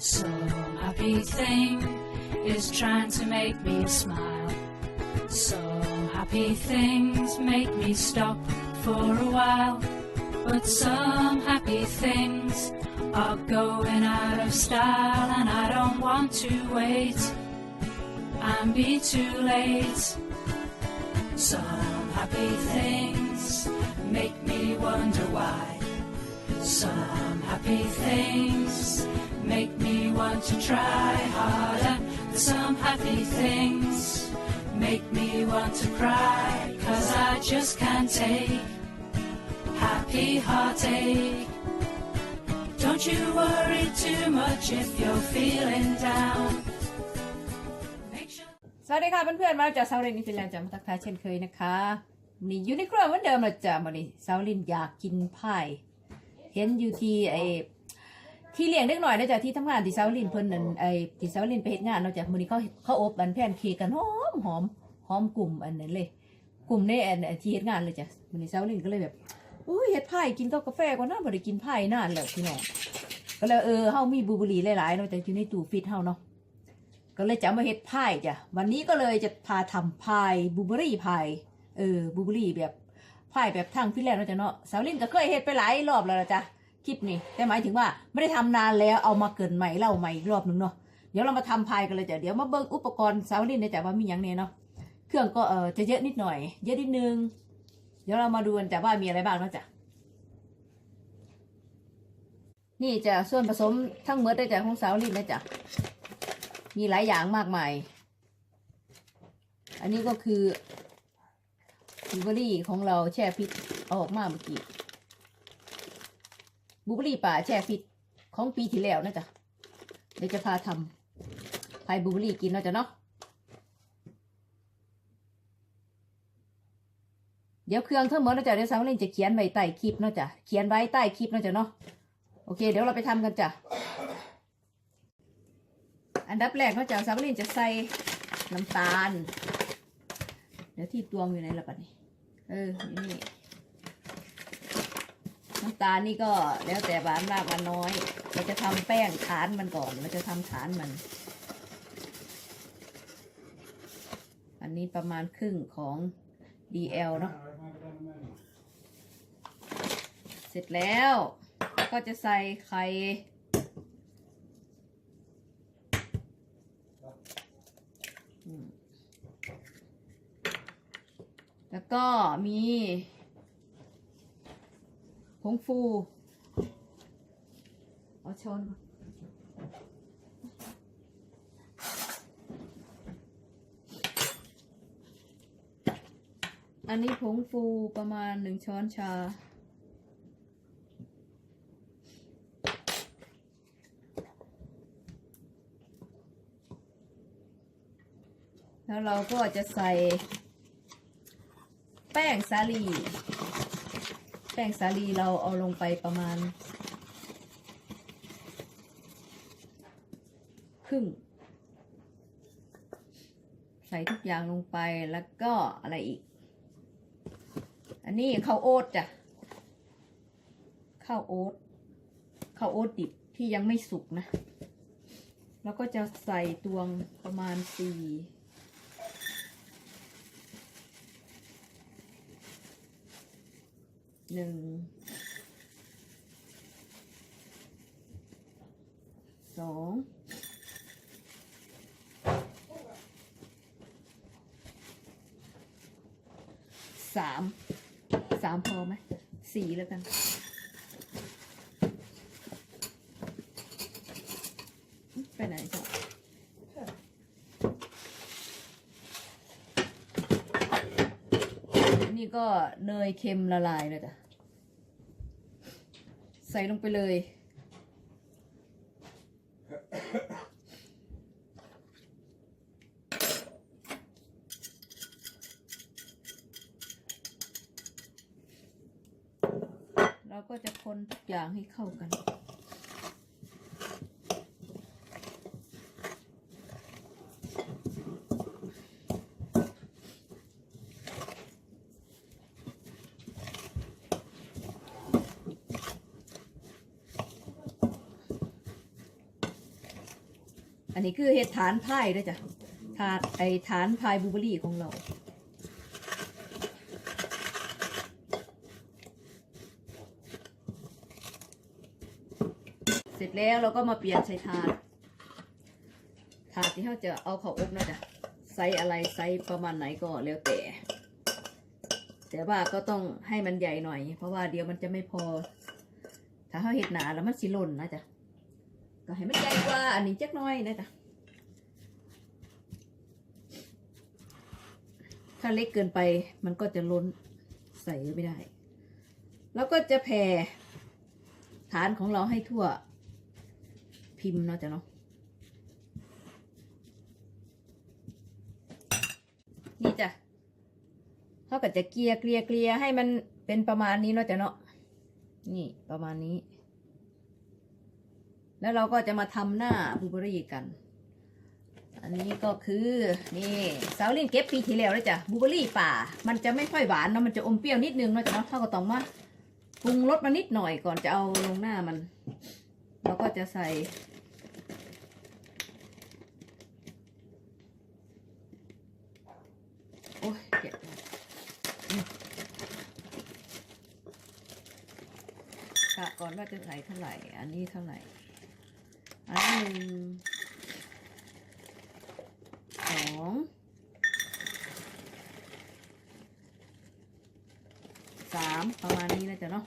Some happy thing is trying to make me smile. Some happy things make me stop for a while. But some happy things are going out of style, and I don't want to wait and be too late. Some happy things make me wonder why. Some happy things make me want to try harder. Some happy things make me want to cry. Cause I just can't take happy heartache. Don't you worry too much if you're feeling down. สวัสดีค่ะเพื่อนๆมาจากเซาลินนิฟินแลนด์จะมาทักทายเช่นเคยนะคะนี่อยู่ในครัวเหมือนเดิมเลยจ้ะมาดิเซาลินอยากกินพาย เห็นอยู่ที่ไอ ที่เลี้ยงเล็กหน่อยนะจ๊ะที่ทำงานที่เซาลินเพิ่นนั่นไอที่เซาลินไปเฮ็ดงานเนาะจ้ะมื้อนี้เขาเขาอบอันแพนเค้กกันหอมหอมหอมกลุ่มอันนั้นเลย กลุ่มในอันอันที่เฮ็ดงานเลยจ้ะมื้อนี้เซาลินก็เลยแบบอุ้ยเฮ็ดพายกินกับกาแฟก่อนนะบ่ได้กินพายนานแล้วพี่น้องก็เลยเออเฮามีบลูเบอรี่หลายๆเนาะจ้ะอยู่ในตู้ฟิตเฮาเนาะก็เลยจะมาเฮ็ดพายจ้ะ วันนี้ก็เลยจะพาทำพายบูเบอรี่พาย เออบูเบอรี่แบบพายแบบทางฟินแลนด์เนาะจ้ะเนาะสาวลินก็เคยเฮ็ดไปหลายรอบแล้วล่ะจ้ะ คลิปนี้แต่หมายถึงว่าไม่ได้ทำนานแล้วเอามาเกินใหม่เล่าใหม่อีกรอบหนึ่งเนาะเดี๋ยวเรามาทำพายกันเลยจ้ะเดี๋ยวมาเบิ่งอุปกรณ์สาวลินเนี่จ้ะว่ามีอย่างเนี่ยเนาะเครื่องก็เออจะเยอะนิดหน่อย เยอะนิดนึง เดี๋ยวเรามาดูกันจ้ะว่ามีอะไรบ้างนะจ้ะนี่จะส่วนผสมทั้งหมดได้จ้ะของสาวลินนะจ้ะมีหลายอย่างมากมาย อันนี้ก็คือบลูเบอรี่ของเราแช่ฟิตเอาออกมาเมื่อกี้ บลูเบอรี่ป่าแช่ฟิตของปีที่แล้วนะจ๊ะเดี๋ยวจะพาทำพายบลูเบอรี่กินเนาะจ๊ะเนาะเดี๋ยวเครื่องทั้งหมดนะจ๊ะเดี๋ยวสาวเล่นจะเขียนไว้ใต้คลิปเนาะจ๊ะเขียนไว้ใต้คลิปเนาะจ๊ะเนาะโอเค เดี๋ยวเราไปทำกันจ้ะอันดับแรกนอกจากสาวลินจะใส่น้ำตาล เดี๋ยวที่ตวงอยู่ไหนละปัดนี้ เออนี่ น้ำตาลนี่ก็แล้วแต่หวานมากหวานน้อย เราจะทำแป้งฐานมันก่อน เราจะทำฐานมัน อันนี้ประมาณครึ่งของ DL เนาะเสร็จแล้วก็จะใส่ไข่แล้วก็มี ผงฟูเอาช้อนอันนี้ผงฟูประมาณหนึ่งช้อนชา แล้วเราก็จะใส่แป้งสาลี ป้งสาลีเราเอาลงไปประมาณ ครึ่ง ใส่ทุกอย่างลงไปแล้วก็อะไรอีก อันนี้ข้าวโอ๊ตจ้ะข้าวโอ๊ตข้าวโอ๊ตดิบที่ยังไม่สุกนะ แล้วก็จะใส่ตวงประมาณสี่ หนึ่งสองสามสามพอไหมสี่แล้วกัน ไปไหนจ๊ะอั นี่ก็เนยเค็มละลายเลยจ้ะ ใส่ลงไปเลย เราก็จะคนทุกอย่างให้เข้ากัน อันนี้คือเห็ดฐานพายด้วยจ้ะฐานไอฐานพายบูเบอรี่ของเราเสร็จแล้วเราก็มาเปลี่ยนใส่ถาด ถาดที่เราจะเอาเข้าอบนะจ๊ะไซส์อะไรไซส์ประมาณไหนก็แล้วแต่ แต่ว่าก็ต้องให้มันใหญ่หน่อย เพราะว่าเดี๋ยวมันจะไม่พอ ถ้าเขาเห็ดหนาแล้วมันสิหล่นนะจ๊ะ ก็ให้มันใหญ่กว่าอันนี้จักน้อยนะจ๊ะถ้าเล็กเกินไปมันก็จะล้นใส่ไม่ได้ แล้วก็จะแผ่ฐานของเราให้ทั่วพิมพ์เนาะจ๊ะเนาะนี่จ้ะเขาก็จะเกลียเกลียเกลียให้มันเป็นประมาณนี้เนาะจ๊ะเนาะนี่ประมาณนี้ แล้วเราก็จะมาทำหน้าบูเบอรี่กัน อันนี้ก็คือนี่สาวลินเก็บปีที่แล้วเลยจ้ะบูเบอรี่ป่า มันจะไม่ค่อยหวานเนาะมันจะอมเปรี้ยวนิดนึงเนาะจ๊ะเนาะเท่าก็ต้องมาปรุงรสมานิดหน่อยก่อนจะเอาลงหน้ามัน เราก็จะใส่โอ้ยเจ็บกะก่อนว่าจะใส่เท่าไหร่ อันนี้เท่าไหร่ อันหนึ่งสองสามประมาณนี้นะจ๊ะเนาะ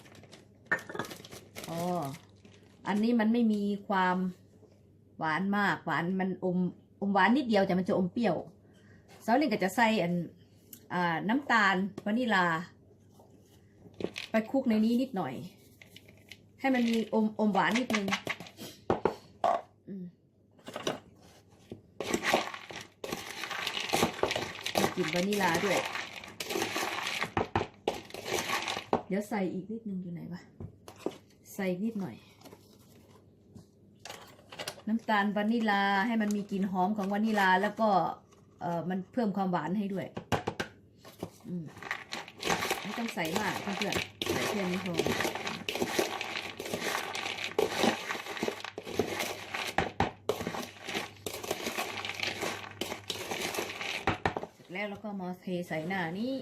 อ๋ออันนี้มันไม่มีความหวานมากหวานมันอมอมหวานนิดเดียวแต่มันจะอมเปรี้ยวซอสลินก็จะใส่อันอ่าน้ำตาลวานิลา ไปคลุกในนี้นิดหน่อย ให้มันมีอมอมหวานนิดนึง กลิ่นวานิลาด้วย เดี๋ยวใส่อีกนิดนึงอยู่ไหนวะ ใส่นิดหน่อย น้ำตาลวานิลาให้มันมีกลิ่นหอมของวานิลาแล้วก็เอ่อมันเพิ่มความหวานให้ด้วยอืมไม่ต้องใส่มากเพื่อนๆใส่แค่นี้พอ แล้วก็มาเทใส่หน้านี้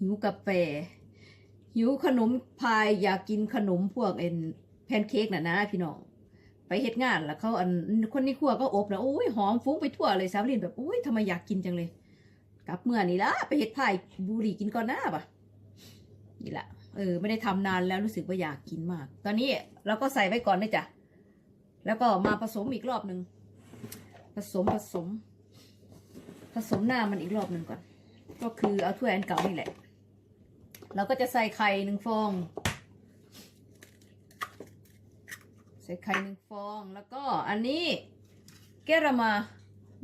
หิวกาแฟหิวขนมพายอยากกินขนมพวกเอ็น แพนเค้กน่ะนะพี่น้องไปเฮ็ดงานแล้วเขาอันคนในครัวก็อบแล้วโอ้ยหอมฟุ้งไปทั่วเลยสาวลินแบบโอ้ยทำไมอยากกินจังเลย กลับเมื่อนี่ละไปเฮ็ดพายบุหรี่กินก่อนหน้าปะนี่แหละเออไม่ได้ทำนานแล้วรู้สึกว่าอยากกินมาก ตอนนี้เราก็ใส่ไว้ก่อนเลยจ้ะแล้วก็มาผสมอีกรอบหนึ่งผสมผสม ผสมหน้ามันอีกรอบหนึ่งก่อน ก็คือเอาถ้วยอันเก่านี่แหละ เราก็จะใส่ไข่หนึ่งฟอง ใส่ไข่หนึ่งฟอง แล้วก็อันนี้เกรามา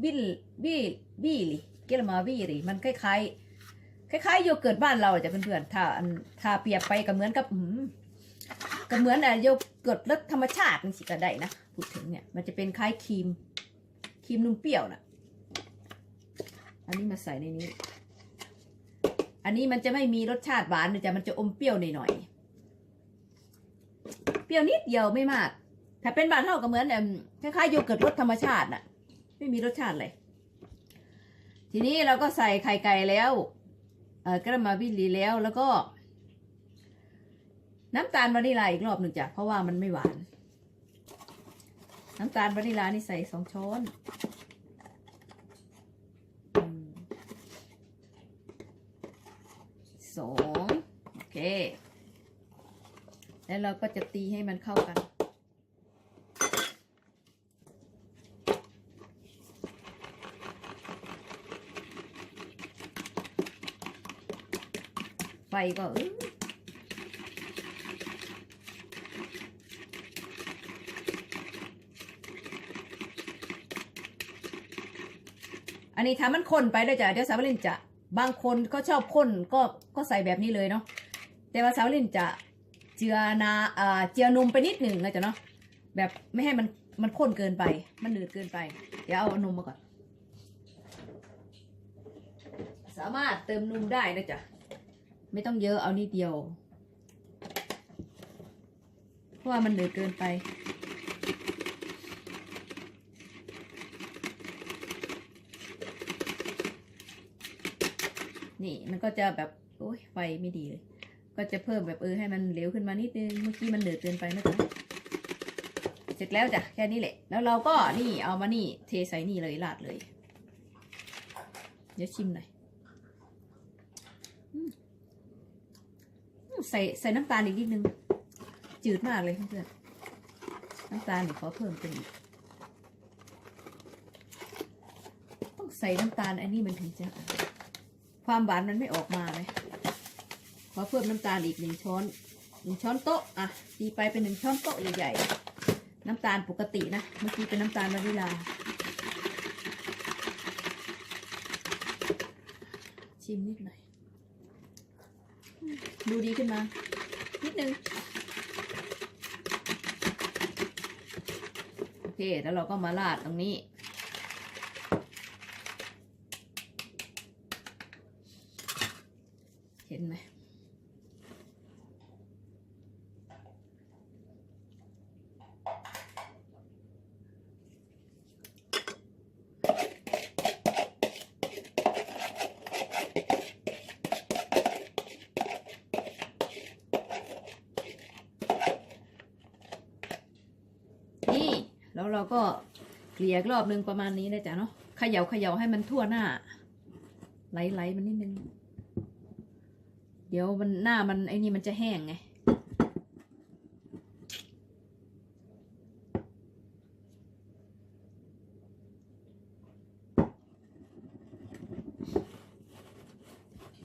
บิลบิบิลิเกรามาบิลิมันคล้ายๆคล้ายๆโยเกิร์ตบ้านเราอะจ้ะเพื่อนๆถ้าอันถ้าเปรียบไปก็เหมือนกับอืมก็เหมือนอะโยเกิร์ตรสธรรมชาตินี่สิก็ได้นะพูดถึงเนี่ยมันจะเป็นคล้ายครีมครีมนมเปรี้ยวน่ะ อันนี้มาใส่ในนี้ อันนี้มันจะไม่มีรสชาติหวานเลยจ้ะมันจะอมเปรี้ยวหน่อยๆเปรี้ยวนิดเดียวไม่มาก ถ้าเป็นบานเท่ากับเหมือนเอิ่คล้ายๆโยเกิร์ตรสธรรมชาติน่ะ ไม่มีรสชาติเลย ทีนี้เราก็ใส่ไข่ไก่แล้วเออกระมาวิลีแล้วแล้วก็ น้ำตาลวานิลาอีกรอบหนึ่งจ้ะเพราะว่ามันไม่หวาน น้ำตาลวานิลานี่ใส่สองช้อนสองโอเค แล้วเราก็จะตีให้มันเข้ากัน ไฟก็อื้ออันนี้ถ้ามันข้นไปด้วยจ้ะเดี๋ยวสาวลินจะบางคนก็ชอบข้นก็ก็ใส่แบบนี้เลยเนาะแต่ว่าสาวลินจะเจือนาอ่าเจือนมไปนิดหนึ่งนะจ๊ะเนาะแบบไม่ให้มันมันข้นเกินไป มันหนืดเกินไป เดี๋ยวเอานมมาก่อน สามารถเติมนมได้นะจ๊ะ ไม่ต้องเยอะเอานิดเดียว เพราะว่ามันเหนืดเกินไป นี่มันก็จะแบบโอ้ยไฟไม่ดีเลย ก็จะเพิ่มแบบเออให้มันเหลวขึ้นมานิดนึง เมื่อกี้มันเดือเกินไปนะจ๊ะเสร็จแล้วจ้ะแค่นี้แหละ แล้วเราก็นี่เอามานี่เทใส่นี่เลยราดเลย เดี๋ยวชิมหน่อย ใส่ใส่น้ำตาลอีกนิดนึง จืดมากเลยเพื่อนน้ำตาลนี่ขอเพิ่มเป็นอีกต้องใส่น้ำตาลอันนี้มันถึงจะความหวานมันไม่ออกมาไหมขอเพิ่มน้ำตาลอีกหนึ่งช้อนหนึ่งช้อนโต๊ะอะตีไปเป็นหนึ่งช้อนโต๊ะใหญ่ๆน้ำตาลปกตินะเมื่อกี้เป็นน้ำตาลวานิลาชิมนิดหน่อย ดูดีขึ้นมา นิดนึง โอเค แล้วเราก็มาลาดตรงนี้ เห็นไหม นี่ แล้วเราก็เก ลี่ยอีกรอบนึงประมาณนี้นะจ๊ะเนาะเขย่าเขย่าให้มันทั่วหน้า ไหลๆมันนิดนึง เดี๋ยวมันหน้ามันไอ้นี่มันจะแห้งไง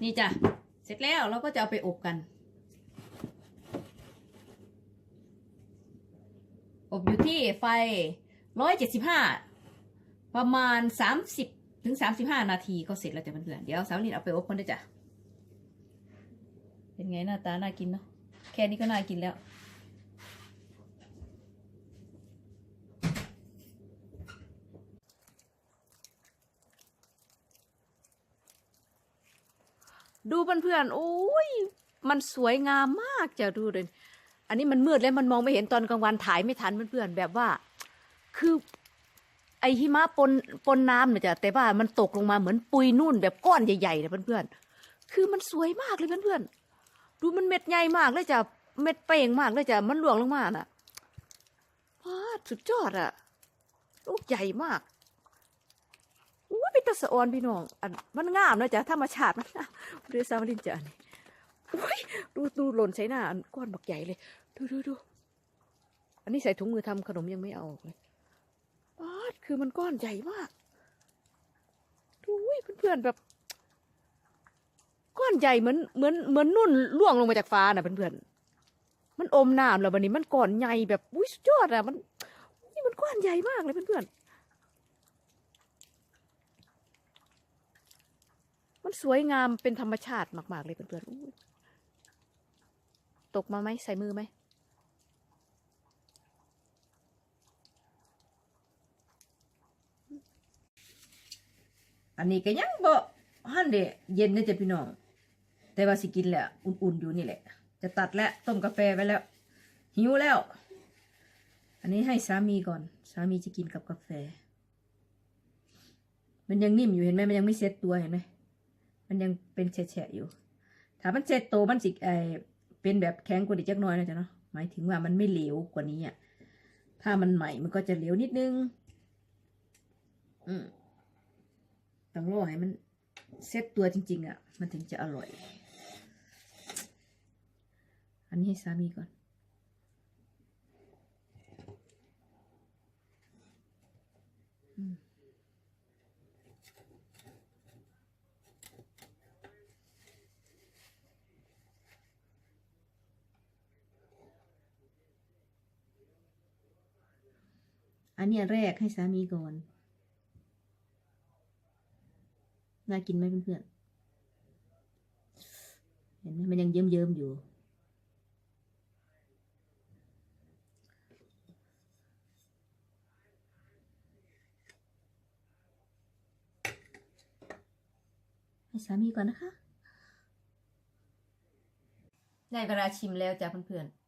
นี่จ้ะ เสร็จแล้วเราก็จะเอาไปอบกัน อบอยู่ที่ไฟ ร้อยเจ็ดสิบห้าประมาณสามสิบถึงสามสิบห้านาทีก็เสร็จแล้วจ้ะเพื่อนๆเดี๋ยวสาวลินเอาไปอบคนได้จ้ะเป็นไงหน้าตาน่ากินเนาะแค่นี้ก็น่ากินแล้วดูเพื่อนๆโอ้ย มันสวยงามมากจะดูเลย อันนี้มันมืดแล้วมันมองไม่เห็นตอนกลางวันถ่ายไม่ทันเพื่อนๆแบบว่า คือ ไอหิมะปนปนน้ำเนี่ยจ้ะแต่ว่ามันตกลงมาเหมือนปุยนุ่นแบบก้อนใหญ่ๆเลยเพื่อนๆคือมันสวยมากเลยเพื่อนๆดูมันเม็ดใหญ่มากเลยจ้ะเม็ดเป่งมากเลยจ้ะมันหลวงลงมาน่ะว้าสุดยอดอะลูกใหญ่มากอู้เป็นตะสะออนพี่น้องอันมันงามนะจ๊ะธรรมชาติมันงามเรือซาวลินจ้ะนนี้อุ้ยดูดูหล่นใส่หน้าก้อนบักใหญ่เลย ดูดูดูอันนี้ใส่ถุงมือทำขนมยังไม่เอาเลย คือมันก้อนใหญ่มาก ดูอุ้ยเพื่อนๆแบบ ก้อนใหญ่เหมือนเหมือนเหมือนนุ่นล่วงลงมาจากฟ้าน่ะเพื่อนๆ มันอมน้ำแล้ววันนี้มันก้อนใหญ่แบบอุ้ยสุดยอดอะมันนี่มันก้อนใหญ่มากเลยเพื่อนๆ มันสวยงามเป็นธรรมชาติมาก ๆ เลยเพื่อนๆตกมาไหมใส่มือไหม อันนี้ก็ยังบ่ฮั่นเดเย็นนะจ๊ะพี่น้อง แต่ว่าสิกินแหละอุ่นๆอยู่นี่แหละ จะตัดแล้วต้มกาแฟไว้แล้ว หิวแล้ว อันนี้ให้สามีก่อน สามีจะกินกับกาแฟ มันยังนิ่มอยู่เห็นไหมมันยังไม่เซ็ตตัวเห็นไหมมันยังเป็นแฉะๆอยู่ ถ้ามันเซ็ตโตวมันสิไอเป็นแบบแข็งกว่านี้จักหน้อยนะจ๊ะเนาะหมายถึงว่ามันไม่เหลวกว่านี้อะถ้ามันใหม่มันก็จะเหลวนิดนึง อืม ต้องรอให้มันเซ็ตตัวจริง ๆอะ มันถึงจะอร่อย อันนี้ให้สามีก่อน อันนี้แรกให้สามีก่อน น่ากินไหมเพื่อนเห็นไหมมันยังเยิ้มๆอยู่ให้สามีก่อนนะคะ ได้เวลาชิมแล้วจ้ะเพื่อนๆ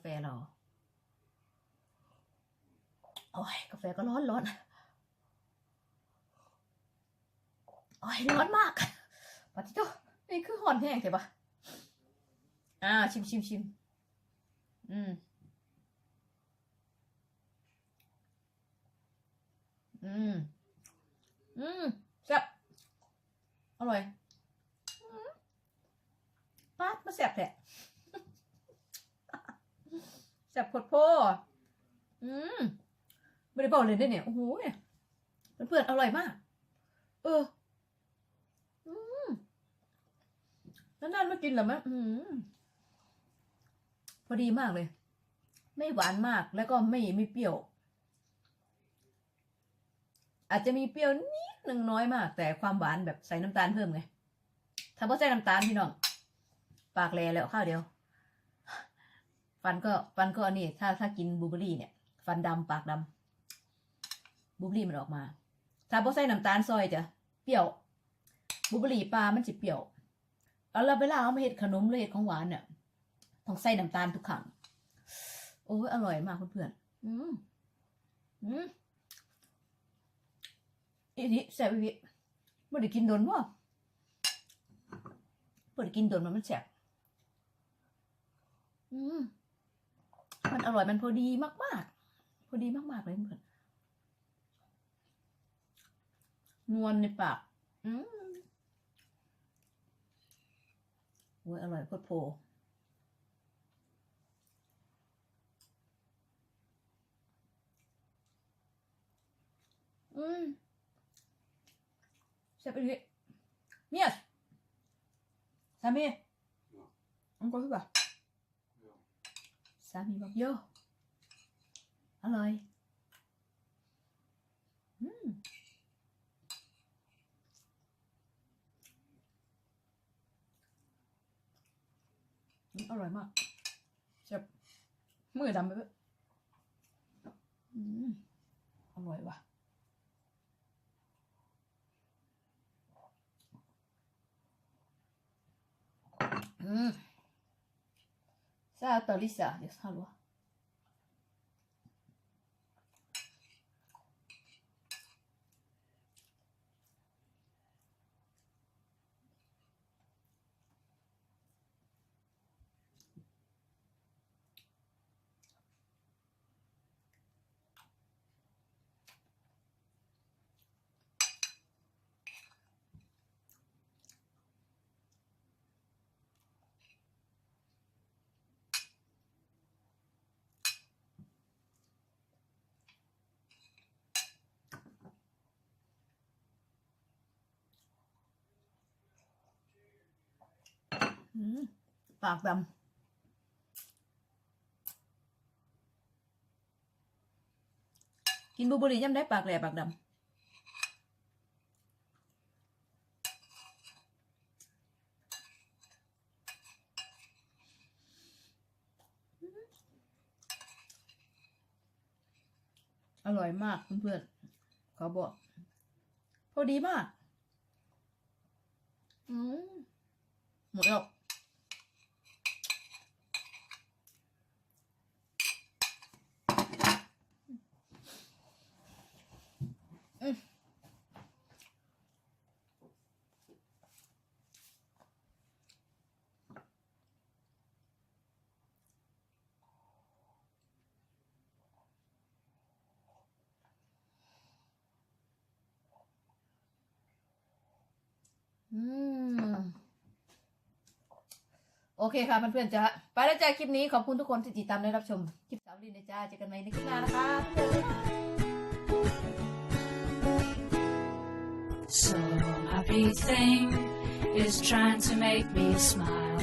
แฟเราโอ้ยกาแฟก็ร้อนร้อนโอ้ยร้อนมากปาติโตนี่คือหอนแห้งใช่ปะอ่าชิมชิมชิมอืม อืม อืมแซ่บอร่อยป้าดมาแซ่บแท้ แซ่บโคตรโพอืมไม่ได้บอกเลยด้วยเนี่ย โอ้โหเนี่ยเพื่อนๆอร่อยมาก เออ อืมนานๆมากินหรอมะอืมพอดีมากเลย ไม่หวานมากแล้วก็ไม่ไม่เปรี้ยว อาจจะมีเปรี้ยวนิดหนึ่งน้อยมาก แต่ความหวานแบบใส่น้ำตาลเพิ่มไงถ้าพอใส่น้ำตาลพี่น้อง ปากแลแล้วข้าวเดียว ฟันก็ฟันก็อันนี้ ถ้าถ้ากินบลูเบอรี่เนี่ย ฟันดำปากดำบลูเบอรี่มันออกมา ถ้าพอใส่น้ำตาลซอยจะเปรี้ยวบลูเบอรี่ปลามันจะเปรี้ยวแล้วเราเวลาเอามาเห็ดขนมหรือเห็ดของหวานเนี่ยต้องใส่น้ำตาลทุกครั้งโอ้ยอร่อยมากเพื่อนๆอืมอืมอีนี่แซ่บอีนี่ไม่ได้กินโดนวะไม่ได้กินโดนมันมันแซ่บอืม อร่อยมันพอดีมาก ๆ พอดีมากๆเลยเพื่อนนวลในปากอืมโอ้ยอร่อยโคตรโพอืม Siapa duit? Mias? Sami? Engkau juga? Sami bọc vô. Aloy. Mm. Ừ, อร่อยมากเจ็บมือดำไปเว้ยอืมอร่อยว่ะ Mm. Ça, Saya atau ปากดำกินบลูเบอร์รี่ย่ำได้ปากแหลปากดำอร่อยมากเพื่อนๆขอบอก พอดีมาก อืมหมดแล้ว อืมโอเคค่ะเพื่อนๆจ้าไปแล้วจ้าคลิปนี้ขอบคุณทุกคนที่ติดตามได้รับชม คลิปสาวลินนะจ้าเจอกันใหม่ในคลิปหน้านะคะเพื่อนๆ So happy thing is trying to make me smile.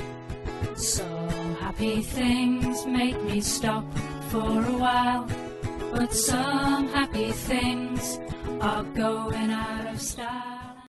So happy things make me stop for a while. But some happy things are going out of style.